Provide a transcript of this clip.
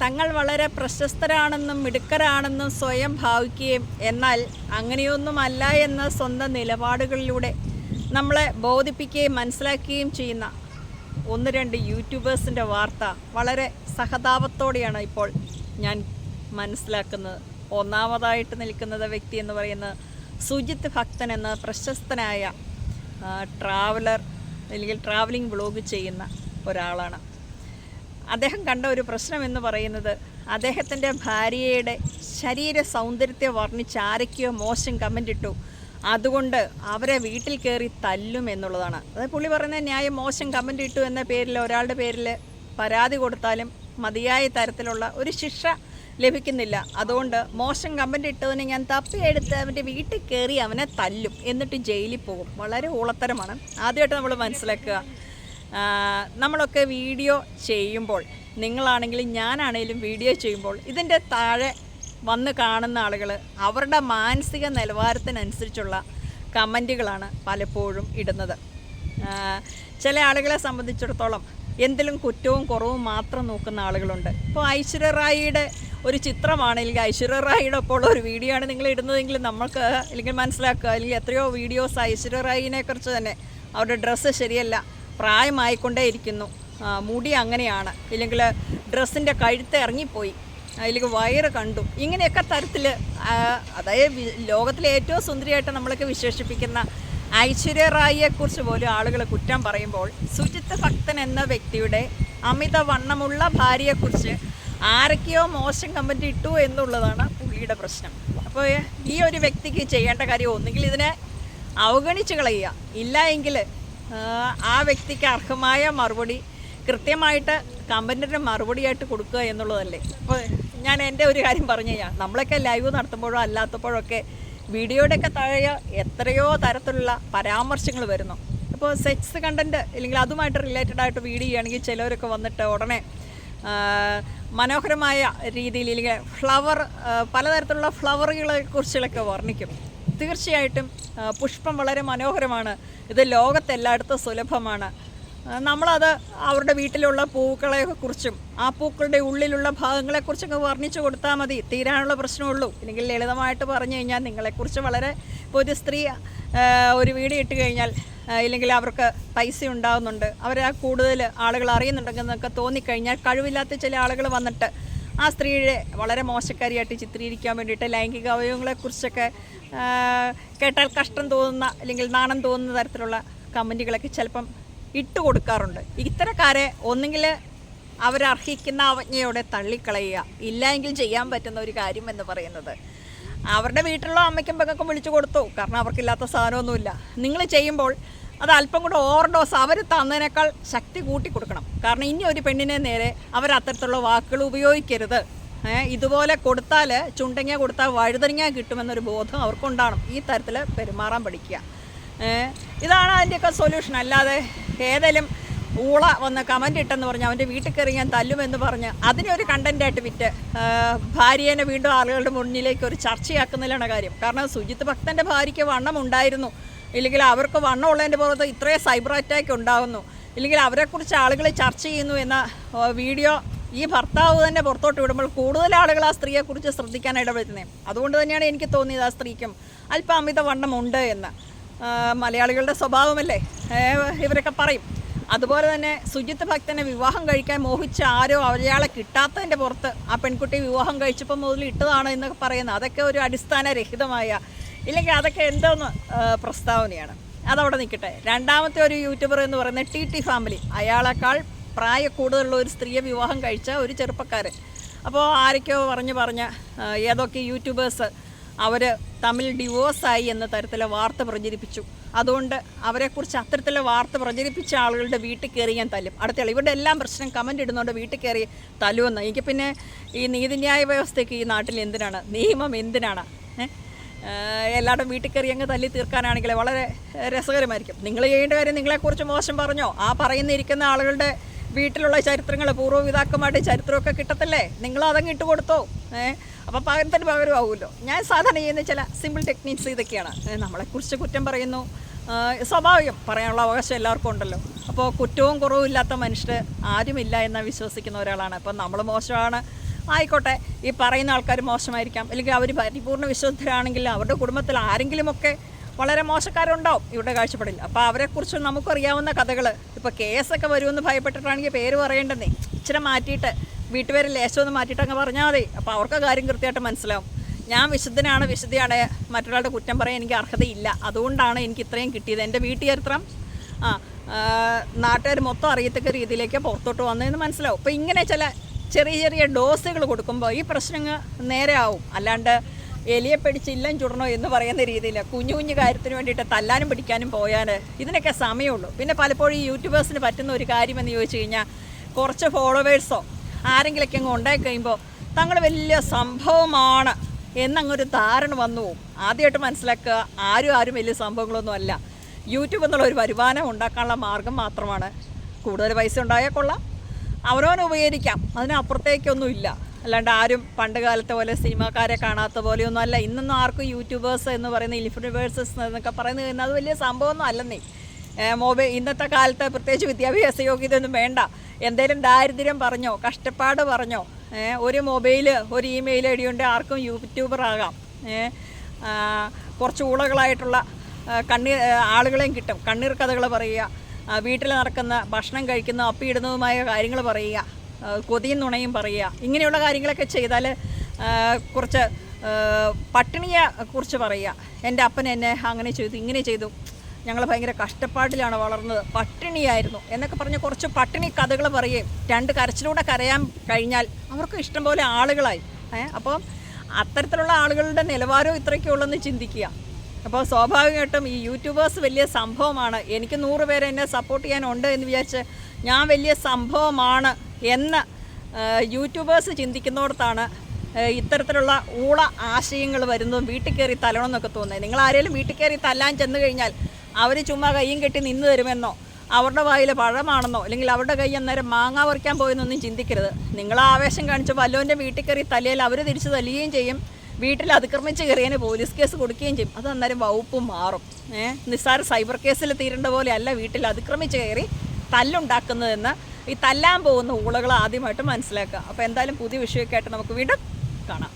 തങ്ങൾ വളരെ പ്രശസ്തരാണെന്നും മിടുക്കരാണെന്നും സ്വയം ഭാവിക്കുകയും എന്നാൽ അങ്ങനെയൊന്നുമല്ല എന്ന സ്വന്തം നിലപാടുകളിലൂടെ നമ്മളെ ബോധിപ്പിക്കുകയും മനസ്സിലാക്കുകയും ചെയ്യുന്ന ഒന്ന് രണ്ട് യൂട്യൂബേഴ്സിന്റെ വാർത്ത വളരെ സഹതാപത്തോടെയാണ് ഇപ്പോൾ ഞാൻ മനസ്സിലാക്കുന്നത്. ഒന്നാമതായിട്ട് നിൽക്കുന്നത് വ്യക്തി എന്ന് പറയുന്നത് സുജിത് ഭക്തൻ എന്ന പ്രശസ്തനായ ട്രാവലർ അല്ലെങ്കിൽ ട്രാവലിംഗ് ബ്ലോഗ് ചെയ്യുന്ന ഒരാളാണ്. അദ്ദേഹം കണ്ട ഒരു പ്രശ്നം എന്ന് പറയുന്നത് അദ്ദേഹത്തിന്റെ ഭാര്യയുടെ ശരീര സൗന്ദര്യത്തെ വർണിച്ച് ആരൊക്കെയോ മോശം കമന്റ് ഇട്ടു. അതുകൊണ്ട് അവരെ വീട്ടിൽ കയറി തല്ലും എന്നുള്ളതാണ്. അതായത് പുള്ളി പറയുന്ന ന്യായം മോശം കമന്റ് ഇട്ടു എന്ന പേരിൽ ഒരാളുടെ പേരിൽ പരാതി കൊടുത്താലും മതിയായ തരത്തിലുള്ള ഒരു ശിക്ഷ ലഭിക്കുന്നില്ല. അതുകൊണ്ട് മോശം കമന്റ് ഇട്ടതിന് ഞാൻ തപ്പിയെടുത്ത് അവന്റെ വീട്ടിൽ കയറി അവനെ തല്ലും. എന്നിട്ട് ജയിലിൽ പോകും. വളരെ ഊളത്തരമാണ്. ആദ്യമായിട്ട് നമ്മൾ മനസ്സിലാക്കുക. നമ്മളൊക്കെ വീഡിയോ ചെയ്യുമ്പോൾ നിങ്ങളാണെങ്കിലും ഞാനാണെങ്കിലും വീഡിയോ ചെയ്യുമ്പോൾ ഇതിന്റെ താഴെ വന്ന് കാണുന്ന ആളുകൾ അവരുടെ മാനസിക നിലവാരത്തിനനുസരിച്ചുള്ള കമന്റുകളാണ് പലപ്പോഴും ഇടുന്നത്. ചില ആളുകളെ സംബന്ധിച്ചിടത്തോളം എന്തിലും കുറ്റവും കുറവും മാത്രം നോക്കുന്ന ആളുകളുണ്ട്. ഇപ്പോൾ ഐശ്വര്യ റായിയുടെ ഒരു ചിത്രമാണെങ്കിൽ ഐശ്വര്യ റായിയുടെ ഒപ്പം ഒരു വീഡിയോ ആണ് നിങ്ങൾ ഇടുന്നതെങ്കിൽ നമ്മൾക്ക് അല്ലെങ്കിൽ മനസ്സിലാക്കുക. അല്ലെങ്കിൽ എത്രയോ വീഡിയോസ് ഐശ്വര്യ റായിനെ കുറിച്ച് തന്നെ. അവരുടെ ഡ്രസ്സ് ശരിയല്ല. പ്രായമായിക്കൊണ്ടേ ഇരിക്കുന്നു ആ, മുടി അങ്ങനെയാണ്. ഇല്ലെങ്കിൽ ഡ്രസ്സിന്റെ കഴുത്ത് ഇറങ്ങിപ്പോയി. അല്ലെങ്കിൽ വയറ് കണ്ടു. ഇങ്ങനെയൊക്കെ തരത്തിൽ അതായത് ലോകത്തിലെ ഏറ്റവും സുന്ദരിയായിട്ട് നമ്മളൊക്കെ വിശേഷിപ്പിക്കുന്ന ഐശ്വര്യ റായിയെക്കുറിച്ച് പോലും ആളുകൾ കുറ്റം പറയുമ്പോൾ സുജിത്ത് ഭക്തൻ എന്ന വ്യക്തിയുടെ അമിത വണ്ണമുള്ള ഭാര്യയെക്കുറിച്ച് ആരൊക്കെയോ മോശം കമന്റ് ഇട്ടു എന്നുള്ളതാണ് പുള്ളിയുടെ പ്രശ്നം. അപ്പോൾ ഈ ഒരു വ്യക്തിക്ക് ചെയ്യേണ്ട കാര്യം ഒന്നുകിൽ ഇതിനെ അവഗണിച്ച് കളയുക. ഇല്ല എങ്കിൽ ആ വ്യക്തിക്ക് അർഹമായ മറുപടി കൃത്യമായിട്ട് കമ്പനിയുടെ മറുപടിയായിട്ട് കൊടുക്കുക എന്നുള്ളതല്ലേ? അപ്പോൾ ഞാൻ എന്റെ ഒരു കാര്യം പറഞ്ഞു കഴിഞ്ഞാൽ നമ്മളൊക്കെ ലൈവ് നടത്തുമ്പോഴോ അല്ലാത്തപ്പോഴോ ഒക്കെ വീഡിയോയുടെയൊക്കെ താഴെ എത്രയോ തരത്തിലുള്ള പരാമർശങ്ങൾ വരുന്നു. ഇപ്പോൾ സെക്സ് കണ്ടന്റ് അല്ലെങ്കിൽ അതുമായിട്ട് റിലേറ്റഡ് ആയിട്ട് വീഡിയോ ചെയ്യുകയാണെങ്കിൽ ചിലവരൊക്കെ വന്നിട്ട് ഉടനെ മനോഹരമായ രീതിയിൽ അല്ലെങ്കിൽ ഫ്ലവർ പലതരത്തിലുള്ള ഫ്ലവറുകളെ കുറിച്ചുകളൊക്കെ വർണിക്കും. തീർച്ചയായിട്ടും പുഷ്പം വളരെ മനോഹരമാണ്. ഇത് ലോകത്തെല്ലായിടത്തും സുലഭമാണ്. നമ്മളത് അവരുടെ വീട്ടിലുള്ള പൂക്കളെ കുറിച്ചും ആ പൂക്കളുടെ ഉള്ളിലുള്ള ഭാഗങ്ങളെക്കുറിച്ചൊക്കെ വർണിച്ചു കൊടുത്താൽ മതി. തീരാനുള്ള പ്രശ്നമുള്ളൂ. ഇല്ലെങ്കിൽ ലളിതമായിട്ട് പറഞ്ഞു കഴിഞ്ഞാൽ നിങ്ങളെക്കുറിച്ച് വളരെ ഇപ്പോൾ ഒരു സ്ത്രീ ഒരു വീഡിയോ ഇട്ട് കഴിഞ്ഞാൽ ഇല്ലെങ്കിൽ അവർക്ക് പൈസ ഉണ്ടാകുന്നുണ്ട് അവരെ കൂടുതൽ ആളുകൾ അറിയുന്നുണ്ടെങ്കിൽ എന്നൊക്കെ തോന്നിക്കഴിഞ്ഞാൽ കഴിവില്ലാത്ത ചില ആളുകൾ വന്നിട്ട് ആ സ്ത്രീയെ വളരെ മോശക്കാരിയായിട്ട് ചിത്രീകരിക്കാൻ വേണ്ടിയിട്ട് ലൈംഗിക അവയവങ്ങളെക്കുറിച്ചൊക്കെ കേട്ടാൽ കഷ്ടം തോന്നുന്ന അല്ലെങ്കിൽ നാണം തോന്നുന്ന തരത്തിലുള്ള കമന്റുകളൊക്കെ ചിലപ്പം ഇട്ട് കൊടുക്കാറുണ്ട്. ഇത്തരക്കാരെ ഒന്നുകിൽ അവരർഹിക്കുന്ന അവജ്ഞയോടെ തള്ളിക്കളയുക ഇല്ല എങ്കിൽ ചെയ്യാൻ പറ്റുന്ന ഒരു കാര്യം എന്ന് പറയുന്നത്. അവരുടെ വീട്ടിലുള്ള അമ്മയ്ക്കും പെങ്ങൾക്കും വിളിച്ചു കൊടുത്തു കാരണം അവർക്കില്ലാത്ത സാധനമൊന്നുമില്ല. നിങ്ങൾ ചെയ്യുമ്പോൾ അത് അല്പം കൂടെ ഓവർ ഡോസ് അവർ തന്നതിനേക്കാൾ ശക്തി കൂട്ടി കൊടുക്കണം. കാരണം ഇനി ഒരു പെണ്ണിനെ നേരെ അവർ അത്തരത്തിലുള്ള വാക്കുകൾ ഉപയോഗിക്കരുത്. ഇതുപോലെ കൊടുത്താൽ ചുണ്ടങ്ങ കൊടുത്താൽ വഴുതനങ്ങ കിട്ടുമെന്നൊരു ബോധം അവർക്കുണ്ടാകണം ഈ തരത്തിൽ പെരുമാറാൻ പഠിക്കുക. ഇതാണ് അതിന്റെയൊക്കെ സൊല്യൂഷൻ അല്ലാതെ ഏതെങ്കിലും ഊള വന്ന് കമന്റ് ഇട്ടെന്ന് പറഞ്ഞ് അവന്റെ വീട്ടിൽ കയറി ഞാൻ തല്ലുമെന്ന് പറഞ്ഞ് അതിനെ ഒരു കണ്ടന്റായിട്ട് വിറ്റ് ഭാര്യേനെ വീണ്ടും ആളുകളുടെ മുന്നിലേക്ക് ഒരു ചർച്ചയാക്കുന്നതിലാണ് കാര്യം. കാരണം സുജിത്ത് ഭക്തന്റെ ഭാര്യയ്ക്ക് വണ്ണം ഉണ്ടായിരുന്നു. ഇല്ലെങ്കിൽ അവർക്ക് വണ്ണം ഉള്ളതിന്റെ പുറത്ത് ഇത്രയും സൈബർ അറ്റാക്ക് ഉണ്ടാകുന്നു ഇല്ലെങ്കിൽ അവരെക്കുറിച്ച് ആളുകൾ ചർച്ച ചെയ്യുന്നു എന്ന വീഡിയോ ഈ ഭർത്താവ് തന്നെ പുറത്തോട്ട് വിടുമ്പോൾ കൂടുതൽ ആളുകൾ ആ സ്ത്രീയെക്കുറിച്ച് ശ്രദ്ധിക്കാൻ ഇടപെടുന്നത് അതുകൊണ്ട് തന്നെയാണ് എനിക്ക് തോന്നിയത് ആ സ്ത്രീക്കും അല്പം അമിത വണ്ണമുണ്ട് എന്ന് മലയാളികളുടെ സ്വഭാവമല്ലേ? ഇവരൊക്കെ പറയും. അതുപോലെ തന്നെ സുജിത്ത് ഭക്തനെ വിവാഹം കഴിക്കാൻ മോഹിച്ച ആരോ അയാളെ കിട്ടാത്തതിന്റെ പുറത്ത് ആ പെൺകുട്ടി വിവാഹം കഴിച്ചപ്പോൾ മുതൽ ഇട്ടതാണ് എന്നൊക്കെ പറയുന്നത്. അതൊക്കെ ഒരു അടിസ്ഥാനരഹിതമായ ഇല്ലെങ്കിൽ അതൊക്കെ എന്തോന്ന് പ്രസ്താവനയാണ്. അതവിടെ നിൽക്കട്ടെ. രണ്ടാമത്തെ ഒരു യൂട്യൂബർ എന്ന് പറയുന്നത് ടി ടി ഫാമിലി അയാളെക്കാൾ പ്രായ കൂടുതലുള്ള ഒരു സ്ത്രീയെ വിവാഹം കഴിച്ച ഒരു ചെറുപ്പക്കാരൻ. അപ്പോൾ ആരൊക്കെയോ പറഞ്ഞ് പറഞ്ഞ ഏതൊക്കെ യൂട്യൂബേഴ്സ് അവർ തമ്മിൽ ഡിവോഴ്സായി എന്ന തരത്തിലെ വാർത്ത പ്രചരിപ്പിച്ചു. അതുകൊണ്ട് അവരെക്കുറിച്ച് അത്തരത്തിലെ വാർത്ത പ്രചരിപ്പിച്ച ആളുകളുടെ വീട്ടിൽ കയറി ഞാൻ തല്ലും. അടുത്ത ഇവരുടെ എല്ലാം പ്രശ്നം കമന്റ് ഇടുന്നതുകൊണ്ട് വീട്ടിൽ കയറി തല്ലുമെന്ന് എനിക്ക് പിന്നെ ഈ നീതിന്യായ വ്യവസ്ഥയ്ക്ക് ഈ നാട്ടിൽ എന്തിനാണ്? നിയമം എന്തിനാണ്? ഏഹ് എല്ലാവരും വീട്ടിൽ കയറി അങ്ങ് തല്ലി തീർക്കാനാണെങ്കിൽ വളരെ രസകരമായിരിക്കും. നിങ്ങൾ ചെയ്യേണ്ട കാര്യം നിങ്ങളെക്കുറിച്ച് മോശം പറഞ്ഞോ? ആ പറയുന്ന ഇരിക്കുന്ന ആളുകളുടെ വീട്ടിലുള്ള ചരിത്രങ്ങൾ പൂർവപിതാക്കന്മാരുടെ ചരിത്രമൊക്കെ കിട്ടത്തില്ലേ? നിങ്ങൾ അതങ്ങ് ഇട്ട് കൊടുത്തോ? ഏഹ് അപ്പോൾ പകരത്തിന് പകരമാവുമല്ലോ. ഞാൻ സാധാരണ ചെയ്യുന്ന ചില സിമ്പിൾ ടെക്നീക്സ് ഇതൊക്കെയാണ്. നമ്മളെക്കുറിച്ച് കുറ്റം പറയുന്നു. സ്വാഭാവികം പറയാനുള്ള അവകാശം എല്ലാവർക്കും ഉണ്ടല്ലോ. അപ്പോൾ കുറ്റവും കുറവും ഇല്ലാത്ത മനുഷ്യർ ആരുമില്ല എന്ന് വിശ്വസിക്കുന്ന ഒരാളാണ്. അപ്പം നമ്മൾ മോശമാണ്. ആയിക്കോട്ടെ ഈ പറയുന്ന ആൾക്കാർ മോശമായിരിക്കാം. അല്ലെങ്കിൽ അവർ പരിപൂർണ വിശുദ്ധരാണെങ്കിൽ അവരുടെ കുടുംബത്തിൽ ആരെങ്കിലുമൊക്കെ വളരെ മോശക്കാരുണ്ടാവും. ഇവിടെ കാഴ്ചപ്പാടിൽ. അപ്പോൾ അവരെക്കുറിച്ച് നമുക്കറിയാവുന്ന കഥകൾ ഇപ്പോൾ കേസൊക്കെ വരുമെന്ന് ഭയപ്പെട്ടിട്ടാണെങ്കിൽ പേര് പറയേണ്ടെന്നേ. ഇച്ചിരി മാറ്റിയിട്ട് വീട്ടുപേര് ലേശം ഒന്ന് മാറ്റിയിട്ട് അങ്ങ് പറഞ്ഞാൽ മതി. അപ്പോൾ അവർക്ക് കാര്യം കൃത്യമായിട്ട് മനസ്സിലാവും. ഞാൻ വിശുദ്ധനാണ് വിശുദ്ധിയാണ്. മറ്റൊരാളുടെ കുറ്റം പറയാൻ എനിക്ക് അർഹതയില്ല. അതുകൊണ്ടാണ് എനിക്ക് ഇത്രയും കിട്ടിയത്. എന്റെ വീട്ടുചരിത്രം ആ നാട്ടുകാർ മൊത്തം അറിയത്തക്ക രീതിയിലേക്ക് പുറത്തോട്ട് വന്നതെന്ന് മനസ്സിലാവും. അപ്പോൾ ഇങ്ങനെ ചില ചെറിയ ചെറിയ ഡോസുകൾ കൊടുക്കുമ്പോൾ ഈ പ്രശ്നങ്ങൾ നേരെ ആവും അല്ലാണ്ട് എലിയെ പിടിച്ച് ഇല്ലം ചുടണോ എന്ന് പറയുന്ന രീതിയിൽ കുഞ്ഞു കുഞ്ഞു കാര്യത്തിന് വേണ്ടിയിട്ട് തല്ലാനും പിടിക്കാനും പോയാൽ ഇതിനൊക്കെ സമയമുള്ളൂ. പിന്നെ പലപ്പോഴും ഈ യൂട്യൂബേഴ്സിന് പറ്റുന്ന ഒരു കാര്യമെന്ന് ചോദിച്ചു കഴിഞ്ഞാൽ കുറച്ച് ഫോളോവേഴ്സോ ആരെങ്കിലൊക്കെ അങ്ങ് ഉണ്ടായി കഴിയുമ്പോൾ തങ്ങൾ വലിയ സംഭവമാണ് എന്നങ്ങൊരു ധാരണ വന്നു പോകും. ആദ്യമായിട്ട് മനസ്സിലാക്കുക ആരും ആരും വലിയ സംഭവങ്ങളൊന്നും അല്ല. യൂട്യൂബ് എന്നുള്ള ഒരു വരുമാനം ഉണ്ടാക്കാനുള്ള മാർഗം മാത്രമാണ്. കൂടുതൽ പൈസ ഉണ്ടായാൽ കൊള്ളാം. അവനവന് ഉപകരിക്കാം. അതിനപ്പുറത്തേക്കൊന്നും ഇല്ല അല്ലാണ്ട് ആരും പണ്ട് കാലത്തെ പോലെ സിനിമാക്കാരെ കാണാത്ത പോലെയൊന്നും അല്ല. ഇന്നൊന്നും ആർക്കും യൂട്യൂബേഴ്സ് എന്ന് പറയുന്ന ഇൻഫ്ലുവേഴ്സസ് എന്നൊക്കെ പറയുന്നത് തന്നെ അത് വലിയ സംഭവമൊന്നും അല്ലെന്നേ. മൊബൈൽ ഇന്നത്തെ കാലത്ത് പ്രത്യേകിച്ച് വിദ്യാഭ്യാസ യോഗ്യതയൊന്നും വേണ്ട. എന്തേലും ദാരിദ്ര്യം പറഞ്ഞോ കഷ്ടപ്പാട് പറഞ്ഞോ ഒരു മൊബൈൽ ഒരു ഇമെയിൽ ഐ ഡി കൊണ്ട് ആർക്കും യൂട്യൂബർ ആകാം കുറച്ച് ഊളകളായിട്ടുള്ള കണ്ണീർ ആളുകളെയും കിട്ടും. കണ്ണീർ കഥകൾ പറയുക വീട്ടിൽ നടക്കുന്ന ഭക്ഷണം കഴിക്കുന്ന അപ്പിയിടുന്നതുമായ കാര്യങ്ങൾ പറയുക കൊതിയും നുണയും പറയുക ഇങ്ങനെയുള്ള കാര്യങ്ങളൊക്കെ ചെയ്താൽ കുറച്ച് പട്ടിണിയെ കുറിച്ച് പറയുക. എന്റെ അപ്പൻ എന്നെ അങ്ങനെ ചെയ്തു ഇങ്ങനെ ചെയ്തു. ഞങ്ങൾ ഭയങ്കര കഷ്ടപ്പാടിലാണ് വളർന്നത്. പട്ടിണിയായിരുന്നു എന്നൊക്കെ പറഞ്ഞ് കുറച്ച് പട്ടിണി കഥകൾ പറയുകയും രണ്ട് കരച്ചിലൂടെ കരയാൻ കഴിഞ്ഞാൽ അവർക്ക് ഇഷ്ടംപോലെ ആളുകളായി. അപ്പോൾ അത്തരത്തിലുള്ള ആളുകളുടെ നിലവാരവും ഇത്രയൊക്കെ ഉള്ളെന്ന് ചിന്തിക്കുക. അപ്പോൾ സ്വാഭാവികമായിട്ടും ഈ യൂട്യൂബേഴ്സ് വലിയ സംഭവമാണ്. എനിക്ക് നൂറ് പേരെ എന്നെ സപ്പോർട്ട് ചെയ്യാനുണ്ട് എന്ന് വിചാരിച്ച് ഞാൻ വലിയ സംഭവമാണ് എന്ന് യൂട്യൂബേഴ്സ് ചിന്തിക്കുന്നിടത്താണ് ഇത്തരത്തിലുള്ള ഊള ആശയങ്ങൾ വരുന്നതും വീട്ടിൽ കയറി തല്ലണമെന്നൊക്കെ തോന്നുന്നത്. നിങ്ങൾ ആരെങ്കിലും വീട്ടിൽ കയറി തല്ലാൻ ചെന്ന് കഴിഞ്ഞാൽ അവർ ചുമ്മാ കയ്യും കെട്ടി നിന്ന് തരുമെന്നോ അവരുടെ വായിൽ പഴമാണെന്നോ അല്ലെങ്കിൽ അവരുടെ കൈ അന്നേരം മാങ്ങ പറിക്കാൻ പോയെന്നൊന്നും ചിന്തിക്കരുത്. നിങ്ങൾ ആവേശം കാണിച്ച് വല്ലോന്റെ വീട്ടിൽ കയറി തല്ലിയാൽ അവർ തിരിച്ച് തല്ലുകയും ചെയ്യും. വീട്ടിൽ അതിക്രമിച്ച് കയറിയതിന് പോലീസ് കേസ് കൊടുക്കുകയും ചെയ്യും. അത് അന്നേരം വകുപ്പ് മാറും. ഏഹ് നിസ്സാര സൈബർ കേസിൽ തീരേണ്ട പോലെ അല്ല വീട്ടിൽ അതിക്രമിച്ച് കയറി തല്ലുണ്ടാക്കുന്നതെന്ന് ഈ തല്ലാൻ പോകുന്ന ഊളകൾ ആദ്യമായിട്ട് മനസ്സിലാക്കുക. അപ്പോൾ എന്തായാലും പുതിയ വിഷയമൊക്കെ ആയിട്ട് നമുക്ക് വീണ്ടും കാണാം.